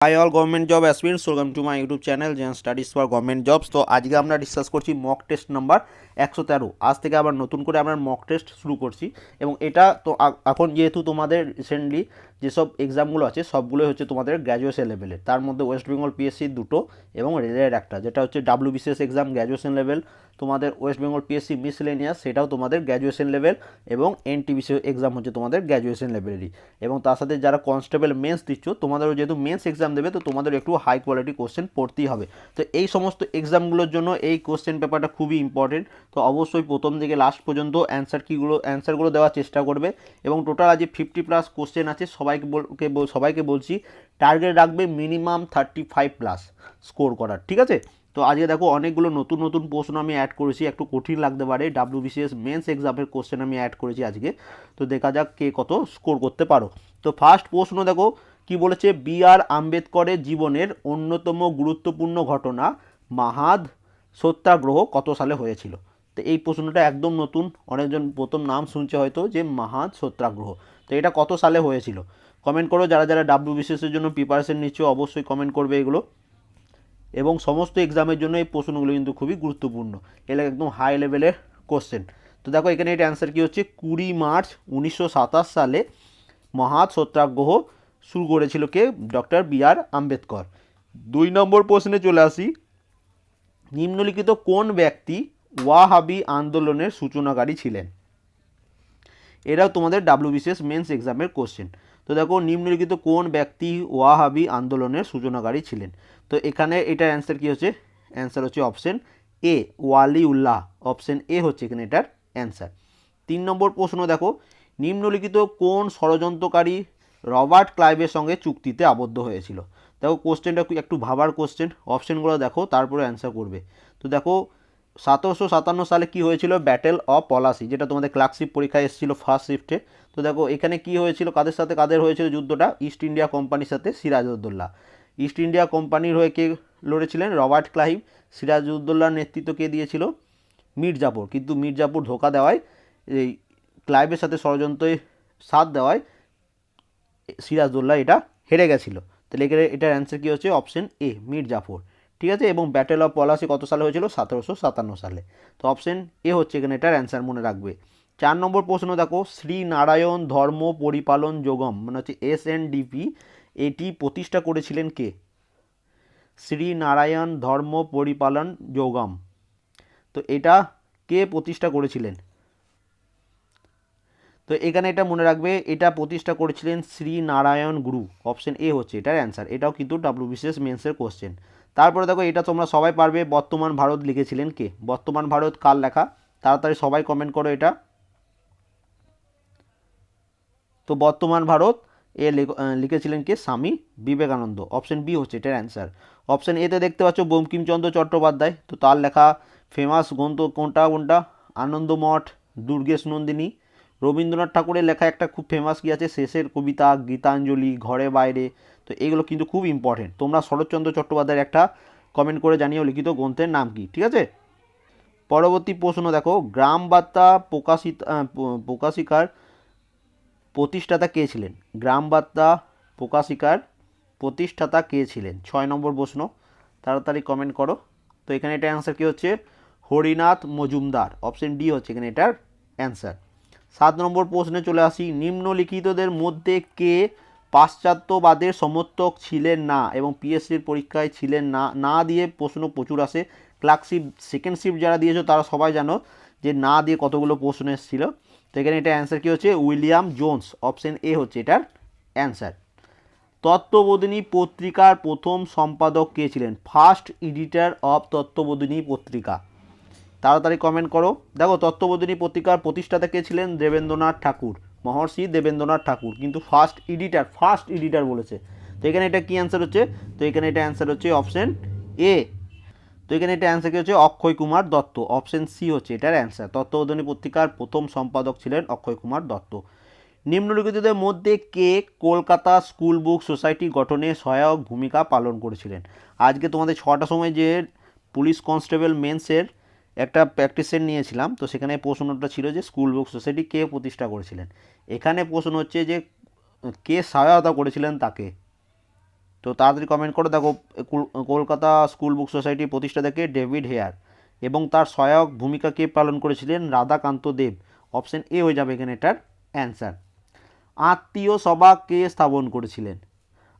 Hi all government job aspirants welcome to my YouTube channel Zen Studies for government jobs তো আজকে আমরা discuss করছি mock test number একশো তেরো। আজ থেকে আবার নতুন করে আমরা মক টেস্ট শুরু করছি এবং এটা তো এখন যেহেতু তোমাদের রিসেন্টলি যেসব এক্সামগুলো আছে, সবগুলোই হচ্ছে তোমাদের গ্র্যাজুয়েশন লেভেলের তার মধ্যে ওয়েস্ট বেঙ্গল পিএসসি দুটো এবং রেলের একটা, যেটা হচ্ছে W BCS exam graduation level তোমাদের ওয়েস্ট বেঙ্গল পিএসসি মিসলেনিয়াস সেটাও তোমাদের গ্র্যাজুয়েশন লেভেল এবং এনটিবিসি এক্সাম হচ্ছে তোমাদের গ্র্যাজুয়েশন লেভেলেরই এবং তার সাথে যারা কনস্টেবল মেন্স দিচ্ছ, তোমাদেরও যেহেতু মেন্স এক্সাম দেবে, তো তোমাদের একটু হাই কোয়ালিটি কোশ্চেন পড়তেই হবে। তো এই সমস্ত এক্সামগুলোর জন্য এই কোশ্চেন পেপারটা খুবই ইম্পর্টেন্ট তো অবশ্যই প্রথম থেকে লাস্ট পর্যন্ত অ্যান্সার কিগুলো অ্যান্সারগুলো দেওয়ার চেষ্টা করবে এবং টোটাল আজ ফিফটি প্লাস কোশ্চেন আছে, সবাইকে সবাইকে বলছি টার্গেট রাখবে minimum thirty five plus score করার, ঠিক আছে? তো আজকে দেখো অনেকগুলো নতুন নতুন প্রশ্ন আমি অ্যাড করেছি, একটু কঠিন লাগতে পারে ডাব্লিউ বিসিএস মেন্স এক্সামের কোশ্চেন আমি অ্যাড করেছি আজকে, তো দেখা যাক কে কত স্কোর করতে পারো। তো ফার্স্ট প্রশ্ন দেখো, কি বলেছে? বি আর আম্বেদকরের জীবনের অন্যতম গুরুত্বপূর্ণ ঘটনা, মাহাদ সত্যাগ্রহ কত সালে হয়েছিল? তো এই প্রশ্নটা একদম নতুন। অনেকজন প্রথম নাম শুনছে হয়তো যে মাহাদ সত্যাগ্রহ। তো এটা কত সালে হয়েছিল? কমেন্ট করো, যারা যারা ডাব্লিউ বিসিএসের জন্য প্রিপারেশন নিচ্ছ, অবশ্যই কমেন্ট করবে এগুলো। এবং সমস্ত এক্সামের জন্য এই প্রশ্নগুলো কিন্তু খুবই গুরুত্বপূর্ণ। এগুলো একদম হাই লেভেলের কোশ্চেন তো দেখো, এখানে এটা অ্যান্সার কী হচ্ছে? কুড়ি মার্চ উনিশশো সাতাশ সালে মহাৎ সত্যাগ্রহ শুরু করেছিল কে? Doctor B R Ambedkar. দুই নম্বর প্রশ্নে চলে আসি। নিম্নলিখিত কোন ব্যক্তি ওয়াহাবি আন্দোলনের সূচনাকারী ছিলেন। এরাও তোমাদের ডাব্লিউবিসিএস মেন্স এক্সামের কোশ্চেন। তো দেখো, নিম্নলিখিত কোন ব্যক্তি ওয়াহাবি আন্দোলনের সূচনাকারী ছিলেন? তো এখানে এটার অ্যান্সার কী হচ্ছে? অ্যান্সার হচ্ছে option A Wali Ullah option A হচ্ছে এখানে এটার অ্যান্সার তিন নম্বর প্রশ্ন দেখো, নিম্নলিখিত কোন ষড়যন্ত্রকারী রবার্ট ক্লাইভের সঙ্গে চুক্তিতে আবদ্ধ হয়েছিল? দেখো, কোশ্চেনটা একটু ভাবার কোশ্চেন। অপশানগুলো দেখো, তারপরে অ্যান্সার করবে। তো দেখো সতেরোশো সাতান্ন সালে কি হয়েছিল? ব্যাটেল অফ পলাশি যেটা তোমাদের ক্লার্কশিপ পরীক্ষায় এসেছিল ফার্স্ট শিফটে তো দেখো, এখানে কি হয়েছিল? কাদের সাথে কাদের হয়েছিল যুদ্ধটা? ইস্ট ইন্ডিয়া কোম্পানির সাথে সিরাজউদ্দৌলা ইস্ট ইন্ডিয়া কোম্পানির হয়ে কে লড়েছিলেন? Robert Clive. সিরাজউদ্দৌলার নেতৃত্ব কে দিয়েছিল? মির্জাপুর। কিন্তু মির্জাপুর ধোকা দেওয়ায়, এই ক্লাইভের সাথে ষড়যন্ত্রে সাথ দেওয়ায় সিরাজউদ্দৌলা এটা হেরে গেছিল। তাহলে এখানে এটার অ্যান্সার কী হচ্ছে? অপশন এ মীর জাফর ঠিক আছে? এবং ব্যাটেল অফ পলাশি কত সালে হয়েছিল? সতেরোশো সাতান্ন সালে। তো অপশন এ হচ্ছে এখানে এটার অ্যান্সার মনে রাখবে। চার নম্বর প্রশ্ন দেখো শ্রী নারায়ণ ধর্ম পরিপালন যোগম মানে হচ্ছে এস এন ডিপি এটি প্রতিষ্ঠা করেছিলেন কে? শ্রী নারায়ণ ধর্ম পরিপালন যোগম। তো এটা কে প্রতিষ্ঠা করেছিলেন? তো এখানে এটা মনে রাখবে, এটা প্রতিষ্ঠা করেছিলেন শ্রী নারায়ণ গুরু। অপশন এ হচ্ছে এটার অ্যান্সার এটাও কিন্তু ডাব্লিউবিসিএস মেন্সের কোশ্চেন তারপরে দেখো, এটা তোমরা সবাই পারবে। বর্তমান ভারত লিখেছিলেন কে? বর্তমান ভারত কার লেখা? তাড়াতাড়ি সবাই কমেন্ট করো এটা। তো বর্তমান ভারত এ লেখ- লিখেছিলেন কে? স্বামী বিবেকানন্দ। অপশন বি হচ্ছে এটার অ্যান্সার অপশন এতে দেখতে পাচ্ছ বঙ্কিমচন্দ্র চট্টোপাধ্যায়। তো তার লেখা ফেমাস গ্রন্থ কোনটা কোনটা? আনন্দমঠ, দুর্গেশ নন্দিনী। রবীন্দ্রনাথ ঠাকুরের লেখা একটা খুব ফেমাস কি আছে? শেষের কবিতা, গীতাঞ্জলি, ঘরে বাইরে। তো এগুলো কিন্তু খুব ইম্পর্টেন্ট তোমরা শরৎচন্দ্র চট্টোপাধ্যায়ের একটা কমেন্ট করে জানিও লিখিত গ্রন্থের নাম কি, ঠিক আছে? পরবর্তী প্রশ্ন দেখো, গ্রাম বার্তা প্রকাশিত প্রকাশিকার প্রতিষ্ঠাতা কে ছিলেন? গ্রাম বার্তা প্রকাশিকার প্রতিষ্ঠাতা কে ছিলেন? ছয় নম্বর প্রশ্ন, তাড়াতাড়ি কমেন্ট করো। তো এখানে এটা অ্যান্সার কী হচ্ছে? হরিনাথ মজুমদার অপশন ডি হচ্ছে এখানে এটার অ্যান্সার সাত নম্বর প্রশ্নে চলে আসি, নিম্নলিখিতদের মধ্যে কে পাশ্চাত্যবাদের সমর্থক ছিলেন না এবং পিএসসির পরীক্ষায় ছিলেন না। না দিয়ে প্রশ্ন প্রচুর আসে। ক্লার্কশিপ সেকেন্ড শিফট যারা দিয়েছ, তারা সবাই জানো যে না দিয়ে কতগুলো প্রশ্ন এসেছিল। তো এখানে এটা অ্যান্সার কী হচ্ছে? উইলিয়াম জোন্স অপশন এ হচ্ছে এটার অ্যান্সার তত্ত্ববোধিনী পত্রিকার প্রথম সম্পাদক কে ছিলেন? ফার্স্ট এডিটার অফ তত্ত্ববোধিনী পত্রিকা। তাড়াতাড়ি কমেন্ট করো। দেখো, তত্ত্ববোধিনী পত্রিকার প্রতিষ্ঠাতা কে ছিলেন? দেবেন্দ্রনাথ ঠাকুর। মহর্ষি দেবেন্দ্রনাথ ঠাকুর, কিন্তু ফার্স্ট এডিটার ফার্স্ট এডিটার বলেছে। তো এখানে এটা কী অ্যান্সার হচ্ছে? তো এখানে এটা অ্যান্সার হচ্ছে অপশন এ তো এখানে এটা অ্যান্সার কি হচ্ছে? অক্ষয় কুমার দত্ত। অপশন সি হচ্ছে এটার অ্যান্সার তত্ত্ববোধিনী পত্রিকার প্রথম সম্পাদক ছিলেন অক্ষয় কুমার দত্ত। নিম্নলিখিতদের মধ্যে কে কলকাতা স্কুল বুক সোসাইটি গঠনে সহায়ক ভূমিকা পালন করেছিলেন? আজকে তোমাদের ছটা সময় যে পুলিশ কনস্টেবল মেন্সের একটা প্র্যাকটিস সেট নিয়েছিলাম, তো সেখানে প্রশ্নটা ছিল যে স্কুল বুক সোসাইটি কে প্রতিষ্ঠা করেছিলেন? এখানে প্রশ্ন হচ্ছে যে কে সহায়তা করেছিলেন তাকে? তো তাড়াতাড়ি কমেন্ট করে, দেখো, কুল- কলকাতা স্কুল বুক সোসাইটি প্রতিষ্ঠা থেকে ডেভিড হেয়ার এবং তার সহায়ক ভূমিকা কে পালন করেছিলেন? রাধাকান্ত দেব। অপশন এ হয়ে যাবে এখানে এটার অ্যান্সার আত্মীয় সভা কে স্থাপন করেছিলেন?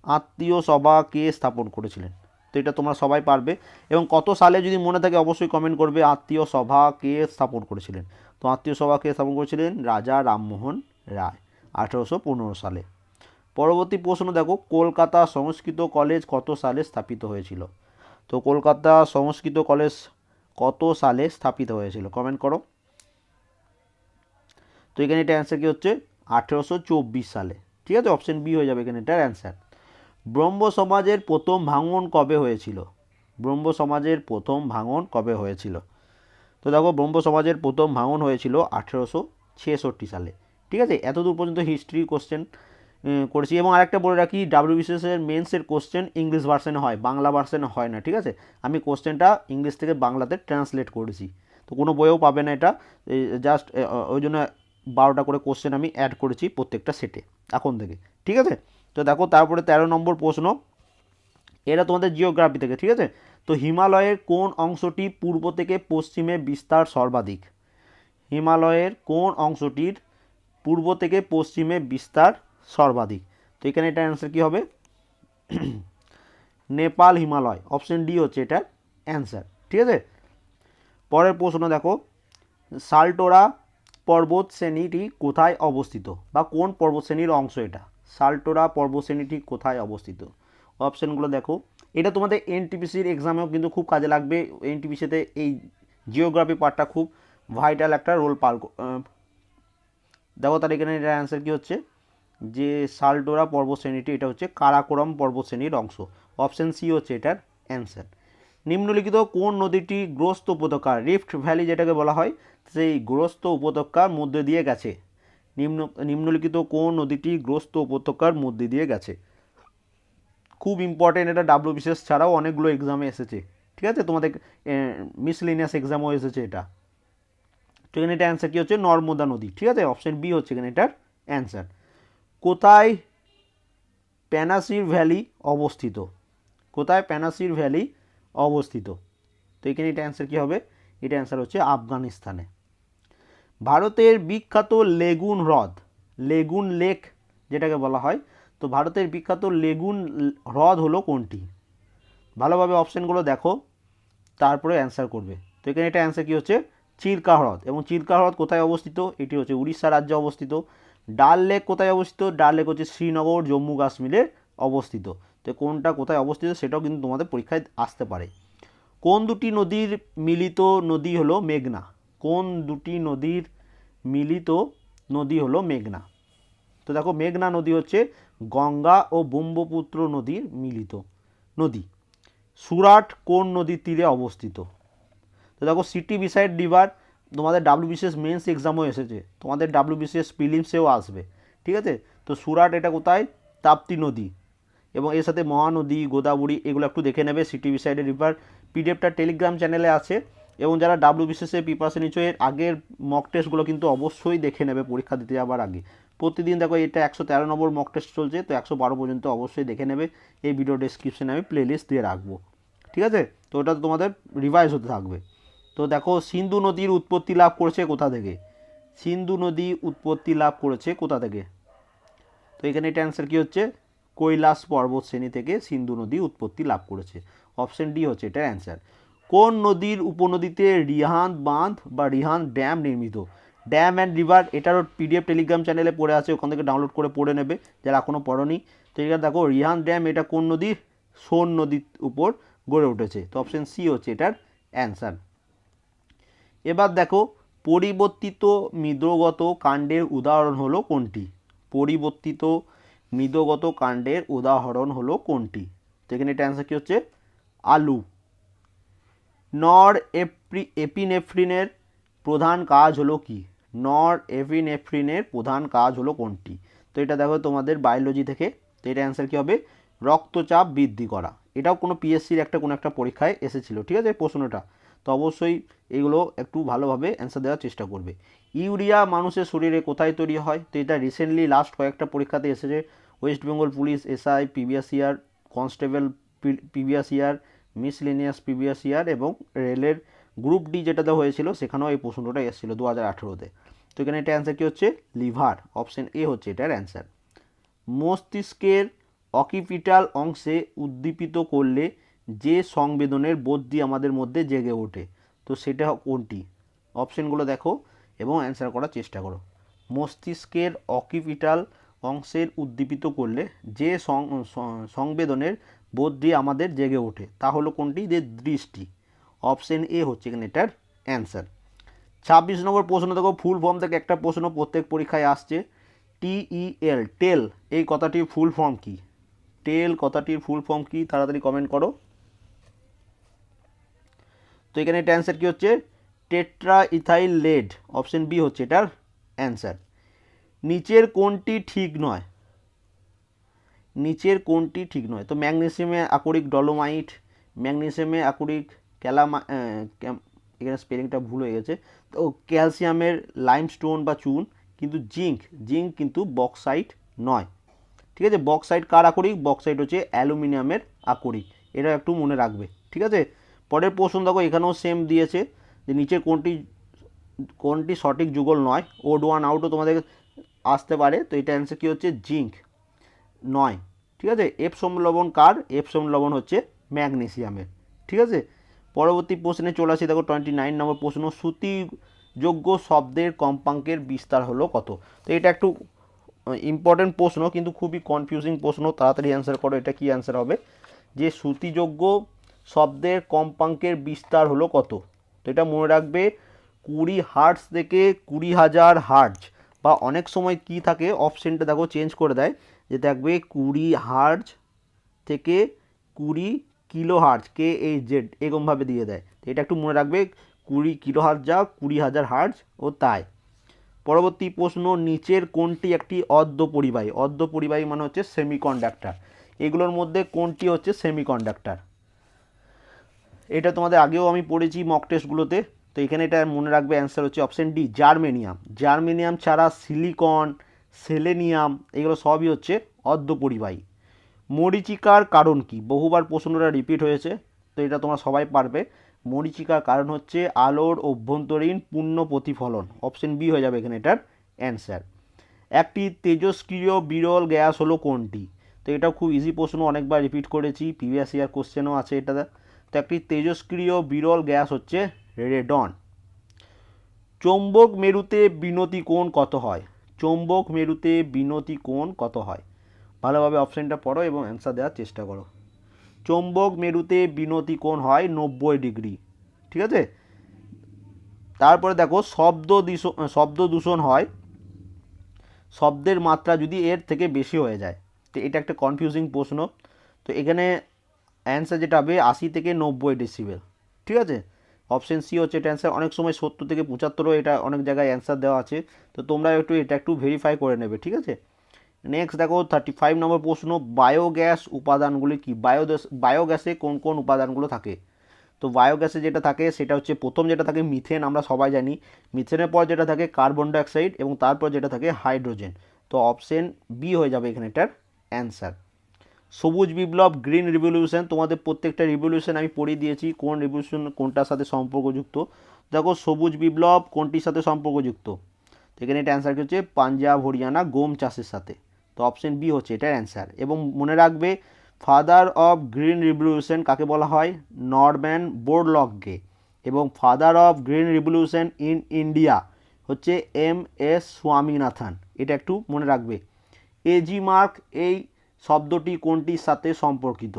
আত্মীয় সভা কে স্থাপন করেছিলেন? তো এটা তোমরা সবাই পারবে। এবং কত সালে যদি মনে থাকে অবশ্যই কমেন্ট করবে, আত্মীয় সভা কে স্থাপন করেছিলেন? তো আত্মীয় সভা কে স্থাপন করেছিলেন? রাজা রামমোহন রায়, আঠেরোশো পনেরো সালে। পরবর্তী প্রশ্ন দেখো, কলকাতা সংস্কৃত কলেজ কত সালে স্থাপিত হয়েছিল? তো কলকাতা সংস্কৃত কলেজ কত সালে স্থাপিত হয়েছিল? কমেন্ট করো। তো এখানে এটা অ্যান্সার কী হচ্ছে? আঠেরোশো চব্বিশ সালে। ঠিক আছে? অপশন বি হয়ে যাবে এখানে এটার অ্যান্সার ব্রহ্ম সমাজের প্রথম ভাঙন কবে হয়েছিল? ব্রহ্ম সমাজের প্রথম ভাঙন কবে হয়েছিল? তো দেখো ব্রহ্ম সমাজের প্রথম ভাঙন হয়েছিল আঠেরোশো ছেষট্টি সালে। ঠিক আছে? এতদূর পর্যন্ত হিস্ট্রি কোশ্চেন করেছি। এবং আরেকটা বলে রাখি ডাব্লিউবিসিএসের মেন্সের কোশ্চেন ইংলিশ ভার্সনে হয়, বাংলা ভার্সনে হয় না, ঠিক আছে? আমি কোশ্চেনটা ইংলিশ থেকে বাংলাতে ট্রান্সলেট করেছি। তো কোনো বইও পাবে না এটা। জাস্ট ওই জন্য বারোটা করে কোশ্চেন আমি অ্যাড করেছি প্রত্যেকটা সেটে এখন থেকে। ঠিক আছে? তো দেখো, তারপরে তেরো নম্বর প্রশ্ন। এটা তোমাদের জিওগ্রাফি থেকে, ঠিক আছে? তো হিমালয়ের কোন অংশটি পূর্ব থেকে পশ্চিমে বিস্তার সর্বাধিক? হিমালয়ের কোন অংশটির পূর্ব থেকে পশ্চিমে বিস্তার সর্বাধিক? তো এখানে এটা অ্যান্সার কী হবে? নেপাল, হিমালয়। অপশন ডি হচ্ছে এটার অ্যান্সার ঠিক আছে? পরের প্রশ্ন দেখো, সালটোরা পর্বত শ্রেণীটি কোথায় অবস্থিত? বা কোন পর্বত শ্রেণির অংশ এটা? সালটোরা পর্বত শ্রেণীটি কোথায় অবস্থিত? অপশানগুলো দেখো। এটা তোমাদের এনটিপিসির এক্সামেও কিন্তু খুব কাজে লাগবে। এনটিপিসিতে এই জিওগ্রাফি পার্টটা খুব ভাইটাল একটা রোল পাল দেখো তার এখানে এটার অ্যান্সার কী হচ্ছে? যে সালটোরা পর্বত শ্রেণীটি এটা হচ্ছে কারাকোরম পর্বত শ্রেণির অংশ। অপশন সি হচ্ছে এটার অ্যান্সার নিম্নলিখিত কোন নদীটি গ্রস্ত উপত্যকা? রিফ্ট ভ্যালি যেটাকে বলা হয়, সেই গ্রস্ত উপত্যকার মধ্যে দিয়ে গেছে। নিম্ন, নিম্নলিখিত কোন নদীটি গ্রস্ত উপত্যকার মধ্যে দিয়ে গেছে? খুব ইম্পর্টেন্ট এটা ডাব্লিউ বিশেষ ছাড়াও অনেকগুলো এক্সামে এসেছে। ঠিক আছে? তোমাদের মিসলিনিয়াস এক্সামও এসেছে এটা। তো এখানে এটা অ্যান্সার কী হচ্ছে? নর্মদা নদী। ঠিক আছে? অপশান বি হচ্ছে এখানে এটার অ্যান্সার কোথায় প্যানাসির ভ্যালি অবস্থিত? কোথায় প্যানাসির ভ্যালি অবস্থিত? তো এখানে এটা অ্যান্সার কী হবে? এটা অ্যান্সার হচ্ছে আফগানিস্তানে। ভারতের বিখ্যাত লেগুন হ্রদ, লেগুন লেক যেটাকে বলা হয়, তো ভারতের বিখ্যাত লেগুন হ্রদ হলো কোনটি? ভালোভাবে অপশানগুলো দেখো, তারপরে অ্যান্সার করবে। তো এখানে এটা অ্যান্সার কী হচ্ছে? চিল্কা হ্রদ। এবং চিল্কা হ্রদ কোথায় অবস্থিত? এটি হচ্ছে উড়িষ্যা রাজ্যে অবস্থিত। ডাল লেক কোথায় অবস্থিত? ডাল লেক হচ্ছে শ্রীনগর, জম্মু কাশ্মীরে অবস্থিত। তো কোনটা কোথায় অবস্থিত সেটাও কিন্তু তোমাদের পরীক্ষায় আসতে পারে। কোন দুটি নদীর মিলিত নদী হলো মেঘনা? কোন দুটি নদীর মিলিত নদী হলো মেঘনা। তো দেখো মেঘনা নদী হচ্ছে গঙ্গা ও ব্রহ্মপুত্র নদীর মিলিত নদী। সুরাট কোন নদীর তীরে অবস্থিত? তো দেখো সিটি বিসাইড রিভার, তোমাদের ডাব্লিউবিসিএস মেন্স এক্সামও এসেছে, তোমাদের ডাব্লিউবিসিএস প্রিলিমসেও আসবে, ঠিক আছে? তো সুরাট এটা কোথায়? তাপ্তি নদী। এবং এর সাথে মহানদী, গোদাবরী এগুলো একটু দেখে নেবে, সিটি বিসাইডের রিভার, পিডিএফটা টেলিগ্রাম চ্যানেলে আছে। এবং যারা ডাব্লিউবিসিএসে প্রিপারেশন নিচ্ছ, এর আগের মক টেস্টগুলো কিন্তু অবশ্যই দেখে নেবে পরীক্ষা দিতে যাওয়ার আগে। প্রতিদিন দেখো, এটা একশো তেরো নম্বর মক টেস্ট চলছে, তো একশো বারো পর্যন্ত অবশ্যই দেখে নেবে। এই ভিডিও ডেসক্রিপশনে আমি প্লেলিস্ট দিয়ে রাখব। ঠিক আছে? তো ওটা তোমাদের রিভাইজ হতে থাকবে। তো দেখো, সিন্ধু নদীর উৎপত্তি লাভ করেছে কোথা থেকে? সিন্ধু নদী উৎপত্তি লাভ করেছে কোথা থেকে? তো এখানে এটা অ্যান্সার কী হচ্ছে? কৈলাস পর্বত শ্রেণি থেকে সিন্ধু নদী উৎপত্তি লাভ করেছে। অপশন ডি হচ্ছে এটার অ্যান্সার কোন নদীর উপনদীতে রিহান বাঁধ বা রিহান ড্যাম নির্মিত? ড্যাম অ্যান্ড রিভার, এটারও পিডিএফ টেলিগ্রাম চ্যানেলে পড়ে আছে, ওখান থেকে ডাউনলোড করে পড়ে নেবে, যারা এখনও পড়নি। তো এখানে দেখো রিহান ড্যাম, এটা কোন নদীর? সোন নদীর উপর গড়ে উঠেছে। তো অপশন সি হচ্ছে এটার অ্যান্সার এবার দেখো, পরিবর্তিত মৃদগত কাণ্ডের উদাহরণ হলো কোনটি? পরিবর্তিত মৃদগত কাণ্ডের উদাহরণ হলো কোনটি? তো এখানে এটা অ্যান্সার কী হচ্ছে? আলু। নর এপ্রি, এপিনেফ্রিনের প্রধান কাজ হলো কি? নর এপিনেফ্রিনের প্রধান কাজ হলো কোনটি? তো এটা দেখো তোমাদের বায়োলজি থেকে, তো এটা অ্যান্সার কী হবে? রক্তচাপ বৃদ্ধি করা। এটাও কোনো পিএসসির একটা, কোনো একটা পরীক্ষায় এসেছিল, ঠিক আছে? প্রশ্নটা। তো অবশ্যই এগুলো একটু ভালোভাবে অ্যান্সার দেওয়ার চেষ্টা করবে। ইউরিয়া মানুষের শরীরে কোথায় তৈরি হয়? তো এটা রিসেন্টলি লাস্ট কয়েকটা পরীক্ষাতে এসেছে। West Bengal police SI পিবিএসসিআর constable year miscellaneous previous year এবং রেলের গ্রুপ ডি যেটাতে হয়েছিল, সেখানেও এই প্রশ্নটা এসেছিল দু হাজার আঠেরোতে। তো এখানে এটা অ্যান্সার কী হচ্ছে? লিভার। অপশন এ হচ্ছে এটার অ্যান্সার মস্তিষ্কের অকিপিটাল অংশে উদ্দীপিত করলে যে সংবেদনের বোধটি আমাদের মধ্যে জেগে ওঠে, তো সেটা কোনটি? অপশনগুলো দেখো এবং অ্যান্সার করার চেষ্টা করো। মস্তিষ্কের অকিপিটাল অংশের উদ্দীপিত করলে যে সংবেদনের বোধটি আমাদের জেগে ওঠে। তা হলো কোনটি? যে দৃষ্টি। অপশন এ হচ্ছে এখানে এটার অ্যান্সার। ছাব্বিশ নম্বর প্রশ্ন দেখো, ফুল ফর্ম থেকে একটা প্রশ্ন প্রত্যেক পরীক্ষায় আসছে। টিইএল, টেল, এই কথাটির ফুল ফর্ম কি? টেল কথাটির ফুল ফর্ম কি? তাড়াতাড়ি কমেন্ট করো। তো এখানে এটা অ্যান্সার কি হচ্ছে? Tetra ethyl lead option B হচ্ছে এটার অ্যান্সার। নিচের কোনটি ঠিক নয়? নিচের কোনটি ঠিক নয়। তো ম্যাগনেসিয়ামে আকরিক ডলোমাইট, ম্যাগনেসিয়ামে আকরিক ক্যালামা এখানে স্পেলিংটা ভুল হয়ে গেছে। তো ক্যালসিয়ামের লাইমস্টোন বা চুন কিন্তু জিঙ্ক জিঙ্ক কিন্তু বক্সাইট নয়। ঠিক আছে? বক্সাইট কার আকরিক? বক্সাইট হচ্ছে অ্যালুমিনিয়ামের আকরিক। এটা একটু মনে রাখবে। ঠিক আছে? পরের প্রশ্ন দেখো, এখানেও সেম দিয়েছে যে নিচে কোনটি কোনটি সঠিক যুগল নয়। ওড ওয়ান আউটও তোমাদের আসতে পারে। তো এটা অ্যান্সার কী হচ্ছে? জিঙ্ক নয়। ঠিক আছে? এপসম লবণ কার? এপসম লবণ হচ্ছে ম্যাগনেসিয়ামের। ঠিক আছে? পরবর্তী প্রশ্নে চলে আসি। দেখো টোয়েন্টি নাইন নম্বর প্রশ্ন, শ্রুতিযোগ্য শব্দের কম্পাঙ্কের বিস্তার হলো কত? তো এটা একটু ইম্পর্টেন্ট প্রশ্ন, কিন্তু খুবই কনফিউজিং প্রশ্ন। তাড়াতাড়ি অ্যান্সার করো, এটা কি অ্যান্সার হবে? যে শ্রুতিযোগ্য শব্দের কম্পাঙ্কের বিস্তার হলো কত? তো এটা মনে রাখবে, কুড়ি হার্টস থেকে কুড়ি হাজার হার্টস বা অনেক সময় কি থাকে অপশনটা দেখো চেঞ্জ করে দেয়। যে দেখবে কুড়ি হার্জ থেকে কুড়ি kilo hertz K H Z এরকমভাবে দিয়ে দেয়। তো এটা একটু মনে রাখবে, কুড়ি কিলো হার্জ যা কুড়ি হাজার হার্জ ও তাই। পরবর্তী প্রশ্ন, নিচের কোনটি একটি অর্ধ পরিবাহী? অর্ধ পরিবাহী মানে হচ্ছে সেমিকন্ডাক্টর এগুলোর মধ্যে কোনটি হচ্ছে সেমিকন্ডাক্টর এটা তোমাদের আগেও আমি পড়েছি মক টেস্টগুলোতে তো এখানে এটা মনে রাখবে অ্যান্সার হচ্ছে অপশন ডি জার্মেনিয়াম জার্মেনিয়াম ছাড়া সিলিকন সেলেনিয়াম, এগুলো সবই হচ্ছে অর্ধ পরিবাহী মরিচিকার কারণ কি? বহুবার প্রশ্নটা রিপিট হয়েছে, তো এটা তোমরা সবাই পারবে। মরিচিকার কারণ হচ্ছে আলোর অভ্যন্তরীণ পূর্ণ প্রতিফলন। অপশন বি হয়ে যাবে এখানে এটার অ্যান্সার একটি তেজস্ক্রিয় বিরল গ্যাস হলো কোনটি? তো এটা খুব ইজি প্রশ্ন, অনেকবার রিপিট করেছি প্রিভিয়াস ইয়ার কোশ্চেনও আছে এটা তো একটি তেজস্ক্রিয় বিরল গ্যাস হচ্ছে রেডন। চৌম্বক মেরুতে বিনতি কোণ কত হয়? চৌম্বক মেরুতে বিনতি কোণ কত হয়? ভালোভাবে অপশানটা পড়ো এবং অ্যান্সার দেওয়ার চেষ্টা করো। চৌম্বক মেরুতে বিনতি কোণ হয় নব্বই ডিগ্রি, ঠিক আছে? তারপরে দেখো শব্দ দূষণ শব্দ দূষণ হয়, শব্দের মাত্রা যদি এর থেকে বেশি হয়ে যায়। তো এটা একটা কনফিউজিং প্রশ্ন। তো এখানে অ্যান্সার যেটা হবে আশি থেকে নব্বই ডেসিবেল ঠিক আছে? অপশন সি হচ্ছে এটা অ্যান্সার অনেক সময় সত্তর থেকে পঁচাত্তরও এটা অনেক জায়গায় অ্যান্সার দেওয়া আছে। তো তোমরা একটু এটা একটু ভেরিফাই করে নেবে, ঠিক আছে? নেক্সট দেখো থার্টি ফাইভ নম্বর প্রশ্ন বায়োগ্যাস উপাদানগুলি কি? বায়োগ্যাস বায়োগ্যাসে কোন কোন উপাদানগুলো থাকে? তো বায়োগ্যাসে যেটা থাকে, সেটা হচ্ছে প্রথম যেটা থাকে মিথেন আমরা সবাই জানি। মিথেনের পর যেটা থাকে কার্বন ডাইঅক্সাইড এবং তারপর যেটা থাকে হাইড্রোজেন তো অপশন বি হয়ে যাবে এখানে এটার অ্যান্সার সবুজ বিপ্লব, গ্রিন রিভলিউশন, তোমাদের প্রত্যেকটা রিভলিউশন আমি পড়িয়ে দিয়েছি, কোন রিভলিউশন কোনটার সাথে সম্পর্কযুক্ত। দেখো, সবুজ বিপ্লব কোনটির সাথে সম্পর্কযুক্ত? এখানে এটা অ্যান্সার হচ্ছে? পাঞ্জাব, হরিয়ানা, গম চাষের সাথে। তো অপশন বি হচ্ছে, এটার অ্যান্সার এবং মনে রাখবে ফাদার অফ গ্রিন রিভলিউশন কাকে বলা হয়? নরম্যান বোর্ডলককে এবং father of green revolution in India হচ্ছে এম এস স্বামীনাথন এটা একটু মনে রাখবে। এজি মার্ক এই শব্দটি কোনটির সাথে সম্পর্কিত?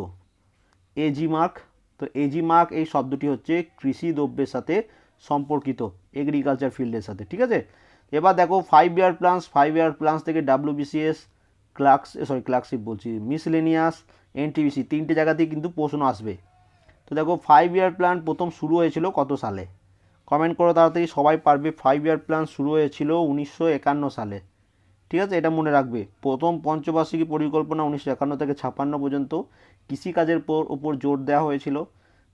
এজি মার্ক তো এজি মার্ক এই শব্দটি হচ্ছে কৃষি দ্রব্যের সাথে সম্পর্কিত এগ্রিকালচার ফিল্ডের সাথে, ঠিক আছে? এবার দেখো five year plans five year plans থেকে ডাব্লিউবিসিএস ক্লার্কস সরি ক্লার্কশিপ বলছি মিসলেনিয়াস এনটিবিসি তিনটে জায়গাতেই কিন্তু প্রশ্ন আসবে। তো দেখো ফাইভ ইয়ার প্ল্যান প্রথম শুরু হয়েছিল কত সালে? কমেন্ট করো তাড়াতাড়ি, সবাই পারবে ফাইভ ইয়ার প্ল্যান শুরু হয়েছিল উনিশশো একান্ন সালে। ঠিক আছে? এটা মনে রাখবে। প্রথম পঞ্চবার্ষিকী পরিকল্পনা উনিশশো একান্ন থেকে ছাপান্ন পর্যন্ত কৃষিকাজের পর উপর জোর দেওয়া হয়েছিল।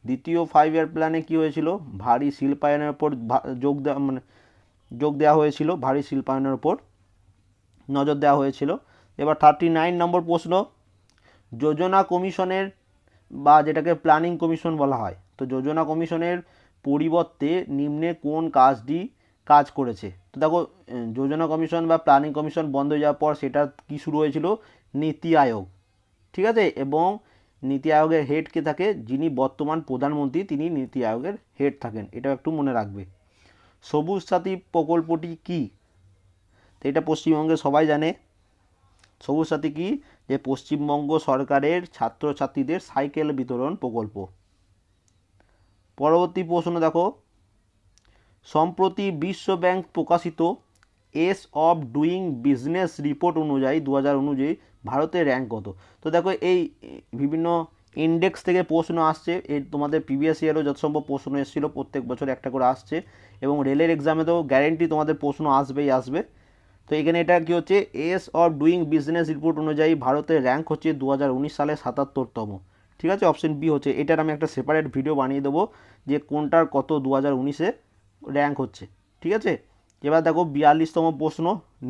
দ্বিতীয় ফাইভ ইয়ার প্ল্যানে কী হয়েছিল? ভারী শিল্পায়নের ওপর যোগ দেওয়া মানে যোগ দেওয়া হয়েছিল, ভারী শিল্পায়নের ওপর নজর দেওয়া হয়েছিল। এবার থার্টি নাইন নম্বর প্রশ্ন, যোজনা কমিশনের বা যেটাকে প্ল্যানিং কমিশন বলা হয়, তো যোজনা কমিশনের পরিবর্তে নিম্নে কোন কাজটি কাজ করেছে? তো দেখো যোজনা কমিশন বা প্ল্যানিং কমিশন বন্ধ হয়ে যাওয়ার পর সেটা কি শুরু হয়েছিল? নীতি আয়োগ। ঠিক আছে? এবং নীতি আয়োগের হেড কে থাকে? যিনি বর্তমান প্রধানমন্ত্রী, তিনি নীতি আয়োগের হেড থাকেন। এটা একটু মনে রাখবে। সবুজ সাথী প্রকল্পটি কি? তো এটা পশ্চিমবঙ্গে সবাই জানে। সবুজ সাথী কি? যে পশ্চিমবঙ্গ সরকারের ছাত্রছাত্রীদের সাইকেল বিতরণ প্রকল্প। পরবর্তী প্রশ্ন দেখো। সম্প্রতি বিশ্ব ব্যাংক প্রকাশিত ease of doing business report অনুযায়ী দু হাজার অনুযায়ী ভারতের র্যাঙ্ক কত? তো দেখো, এই বিভিন্ন ইন্ডেক্স থেকে প্রশ্ন আসছে। এই তোমাদের প্রিভিয়াস ইয়ারও যত সম্ভব প্রশ্ন এসেছিল, প্রত্যেক বছর একটা করে আসছে। এবং রেলের এক্সামেতেও গ্যারেন্টি তোমাদের প্রশ্ন আসবেই আসবে। তো এখানে এটা কী হচ্ছে? Ease of doing business report অনুযায়ী ভারতের র্যাঙ্ক হচ্ছে দু হাজার উনিশ সালে সাতাত্তরতম। ঠিক আছে? অপশন বি হচ্ছে, এটার আমি একটা সেপারেট ভিডিও বানিয়ে দেবো যে কোনটার কত দু হাজার উনিশে। র্যাঙ্ক হচ্ছে, ঠিক আছে? এবার দেখো বিয়াল্লিশতম প্রশ্ন,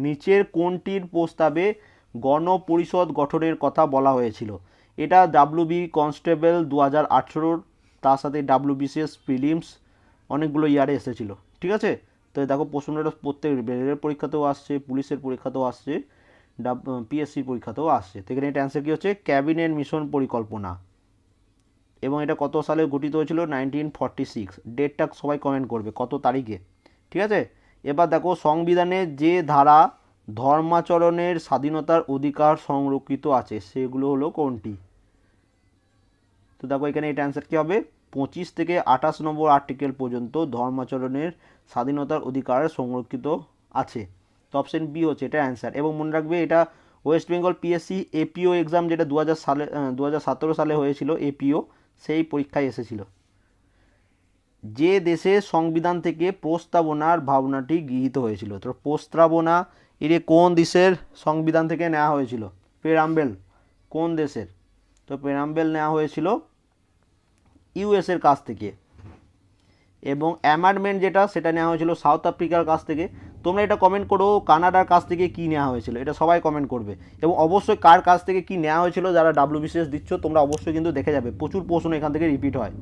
নিচের কোনটির প্রস্তাবে গণপরিষদ গঠনের কথা বলা হয়েছিল? এটা ডাব্লিউবি কনস্টেবল দু হাজার আঠেরোর, তার সাথে ডাব্লিউবিসিএস প্রিলিমস অনেকগুলো ইয়ারে এসেছিল, ঠিক আছে? তো দেখো প্রশ্নটা প্রত্যেক রেলের পরীক্ষাতেও আসছে, পুলিশের পরীক্ষাতেও আসছে, ডাব পিএসসির পরীক্ষাতেও আসছে। তো এখানে এটা অ্যান্সার কী হচ্ছে? ক্যাবিনেট মিশন পরিকল্পনা। এবং এটা কত সালে গঠিত হয়েছিল? নাইনটিন ফর্টি সিক্স ডেটটা সবাই কমেন্ট করবে, কত তারিখে? ঠিক আছে? এবার দেখো, সংবিধানে যে ধারা ধর্মাচরণের স্বাধীনতার অধিকার সংরক্ষিত আছে, সেগুলো হলো কোনটি? তো দেখো, এখানে এটা অ্যান্সার কী হবে? পঁচিশ থেকে আঠাশ নম্বর আর্টিকেল পর্যন্ত ধর্মাচরণের স্বাধীনতার অধিকার সংরক্ষিত আছে। তো অপশন বি হচ্ছে এটা অ্যান্সার এবং মনে রাখবে, এটা west Bengal PSC APO exam যেটা দু হাজার সালে দু হাজার সতেরো সালে হয়েছিল এপিও সেই পরীক্ষায় এসেছিল। যে দেশে সংবিধান থেকে প্রস্তাবনার ভাবনাটি গৃহীত হয়েছিল, তো প্রস্তাবনা এটি কোন দেশের সংবিধান থেকে নেওয়া হয়েছিল? পেরাম্বেল, কোন দেশের? তো পেরাম্বেল নেওয়া হয়েছিল ইউএসের কাছ থেকে। এবং অ্যামান্ডমেন্ট যেটা, সেটা নেওয়া হয়েছিল সাউথ আফ্রিকার কাছ থেকে। তোমরা এটা কমেন্ট করো, কানাডার কাছ থেকে কী নেওয়া হয়েছিল, এটা সবাই কমেন্ট করবে। এবং অবশ্যই কার কাছ থেকে কী নেওয়া হয়েছিল, যারা ডাব্লু ডাব্লিউবিসিএস দিচ্ছ, তোমরা অবশ্যই কিন্তু দেখে যাবে, প্রচুর প্রশ্ন এখান থেকে রিপিট হয়।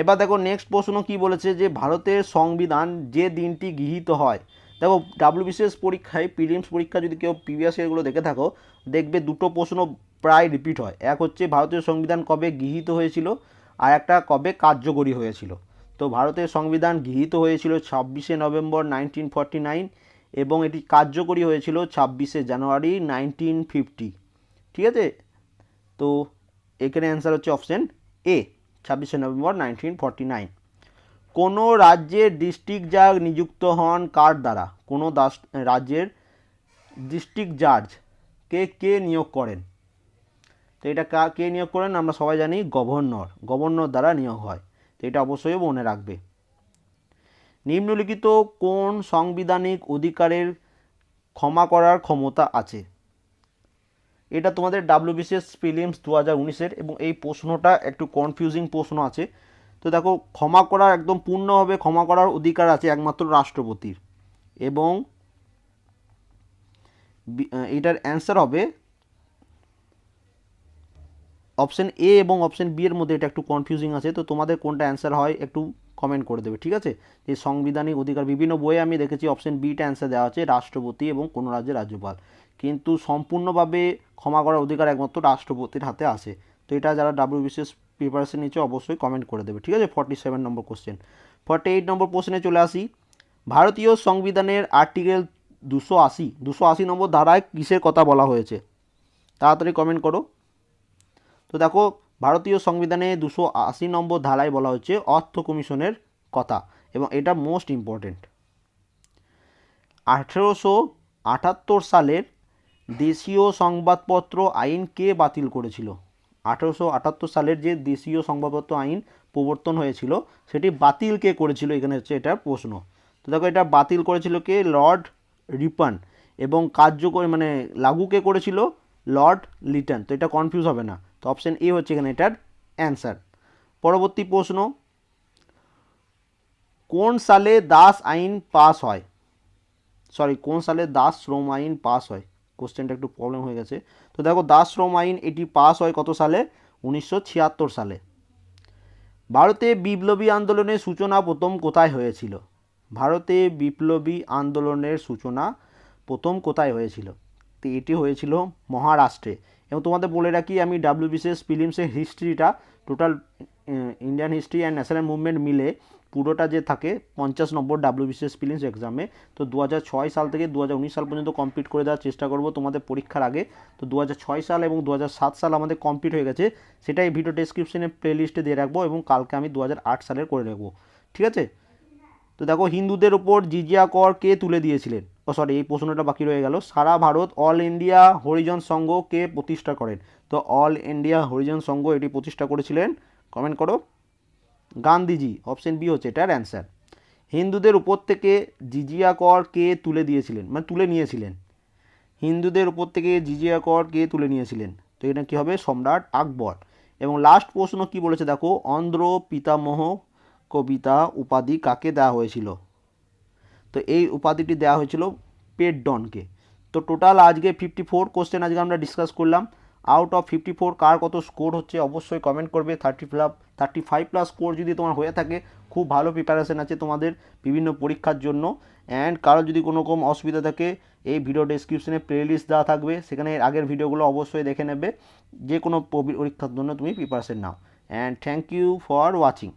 এবার দেখো নেক্সট প্রশ্ন কি বলেছে যে, ভারতের সংবিধান যে দিনটি গৃহীত হয়, দেখো ডাব্লিউবিসিএস পরীক্ষায় প্রিলিমস পরীক্ষা যদি কেউ প্রিভিয়াস ইয়ারগুলো দেখে থাকো, দেখবে দুটো প্রশ্ন প্রায় রিপিট হয়। এক হচ্ছে, ভারতীয় সংবিধান কবে গৃহীত হয়েছিল, আর একটা কবে কার্যকরী হয়েছিল। তো ভারতের সংবিধান গৃহীত হয়েছিল ছাব্বিশে নভেম্বর নাইনটিন ফর্টি নাইন এবং এটি কার্যকরী হয়েছিল ছাব্বিশে জানুয়ারি নাইনটিন ফিফটি। ঠিক আছে? তো এখানে অ্যান্সার হচ্ছে অপশন এ ছাব্বিশে নভেম্বর নাইনটিন ফর্টি নাইন। কোনো রাজ্যের ডিস্ট্রিক্ট জাজ নিযুক্ত হন কার দ্বারা? কোনো দাস রাজ্যের ডিস্ট্রিক্ট জাজ কে কে নিয়োগ করেন? তো এটা কে নিয়োগ করেন? আমরা সবাই জানি গভর্নর। গভর্নর দ্বারা নিয়োগ হয়। তো এটা অবশ্যই মনে রাখবে। নিম্নলিখিত কোন সাংবিধানিক অধিকারের ক্ষমা করার ক্ষমতা আছে? এটা তোমাদের ডাব্লিউবিসিএস প্রিলিমস দু হাজার উনিশের এবং এই প্রশ্নটা একটু কনফিউজিং প্রশ্ন আছে। তো দেখো, ক্ষমা করার একদম পূর্ণভাবে ক্ষমা করার অধিকার আছে একমাত্র রাষ্ট্রপতির এবং এটার অ্যান্সার হবে অপশন এ এবং অপশন বি এর মধ্যে এটা একটু কনফিউজিং আছে, তো তোমাদের কোনটা অ্যান্সার হয় একটু কমেন্ট করে দেবে, ঠিক আছে? যে সাংবিধানিক অধিকার, বিভিন্ন বইয়ে আমি দেখেছি অপশন বিটা অ্যান্সার দেওয়া আছে, রাষ্ট্রপতি এবং কোনো রাজ্যের রাজ্যপাল। কিন্তু সম্পূর্ণভাবে ক্ষমা করার অধিকার একমাত্র রাষ্ট্রপতির হাতে আছে। তো এটা যারা ডাব্লিউবিসিএস প্রিপারেশন নিচ্ছে অবশ্যই কমেন্ট করে দেবে, ঠিক আছে? ফর্টি সেভেন নম্বর কোশ্চেন ফর্টি এইট নম্বর প্রশ্নে চলে আসি। ভারতীয় সংবিধানের আর্টিকেল দুশো আশি দুশো আশি নম্বর ধারায় কিসের কথা বলা হয়েছে? তাড়াতাড়ি কমেন্ট করো। তো দেখো, ভারতীয় সংবিধানে দুশো আশি নম্বর ধারায় বলা হচ্ছে অর্থ কমিশনের কথা এবং এটা মোস্ট ইম্পর্টেন্ট আঠেরোশো আটাত্তর সালের দেশীয় সংবাদপত্র আইন কে বাতিল করেছিল? আঠেরোশো আটাত্তর সালের যে দেশীয় সংবাদপত্র আইন প্রবর্তন হয়েছিল, সেটি বাতিল কে করেছিল? এখানে হচ্ছে এটা প্রশ্ন। তো দেখো, এটা বাতিল করেছিল কে? লর্ড রিপন এবং কার্যকরী মানে লাগু কে করেছিল? Lord Lytton. তো এটা কনফিউজ হবে না। তো অপশন এ হচ্ছে এখানে এটার অ্যান্সার পরবর্তী প্রশ্ন, কোন সালে দাস আইন পাস হয়? সরি কোন সালে দাস শ্রম আইন পাস হয়? কোশ্চেনটা একটু প্রবলেম হয়ে গেছে। তো দেখো দাসশ্রম আইন এটি পাস হয় কত সালে? উনিশশো ছিয়াত্তর সালে। ভারতে বিপ্লবী আন্দোলনের সূচনা প্রথম কোথায় হয়েছিল? ভারতে বিপ্লবী আন্দোলনের সূচনা প্রথম কোথায় হয়েছিল? তো এটি হয়েছিল মহারাষ্ট্রে। এবং তোমাদের বলে রাখি, আমি ডাব্লিউবিসিএস ফিলিমসের হিস্ট্রিটা total Indian history and national movement মিলে পুরোটা যে থাকে পঞ্চাশ নম্বর ডাব্লিউবিসিএস ফিলিমস এক্সামে তো দু সাল থেকে দু হাজার উনিশ সাল পর্যন্ত কমপ্লিট করে দেওয়ার চেষ্টা করব তোমাদের পরীক্ষার আগে। তো দু সাল এবং দু সাল আমাদের কমপ্লিট হয়ে গেছে। সেটাই ভিডিও ডেসক্রিপশনে প্লেলিস্টে দিয়ে রাখব এবং কালকে আমি দু সালের করে রাখব। ঠিক আছে? তো দেখো, হিন্দুদের উপর জিজিয়া কর কে তুলে দিয়েছিলেন? ও সরি, এই প্রশ্নটা বাকি রয়ে গেল। সারা ভারত অল ইন্ডিয়া হরিজন সংঘ কে প্রতিষ্ঠা করেন? তো অল ইন্ডিয়া হরিজন সংঘ এটি প্রতিষ্ঠা করেছিলেন কমেন্ট করো। গান্ধীজি অপশন বি হচ্ছে এটার অ্যান্সার হিন্দুদের উপর থেকে জিজিয়া কর কে তুলে দিয়েছিলেন? মানে তুলে নিয়েছিলেন। হিন্দুদের উপর থেকে জিজিয়া কর কে তুলে নিয়েছিলেন? তো এটা কী হবে? সম্রাট আকবর। এবং লাস্ট প্রশ্ন কি বলেছে দেখো? অন্ধ্র পিতামহ কবিতা উপাধি কাকে দেওয়া হয়েছিল? তো এই উপাধিটি দেওয়া হয়েছিল পেট ডনকে তো টোটাল আজকে ফিফটি ফোর কোশ্চেন আজকে আমরা ডিসকাস করলাম। আউট অফ ফিফটি ফোর কার কত স্কোর হচ্ছে অবশ্যই কমেন্ট করবে। Thirty plus thirty five plus score যদি তোমার হয়ে থাকে, খুব ভালো প্রিপারেশন আছে তোমাদের বিভিন্ন পরীক্ষার জন্য। অ্যান্ড কারও যদি কোনো রকম অসুবিধা থাকে, এই ভিডিও ডেসক্রিপশনে প্লেলিস্ট দেওয়া থাকবে। সেখানে আগের ভিডিওগুলো অবশ্যই দেখে নেবে। যে কোনো পরীক্ষার জন্য তুমি preparation now. And thank you for watching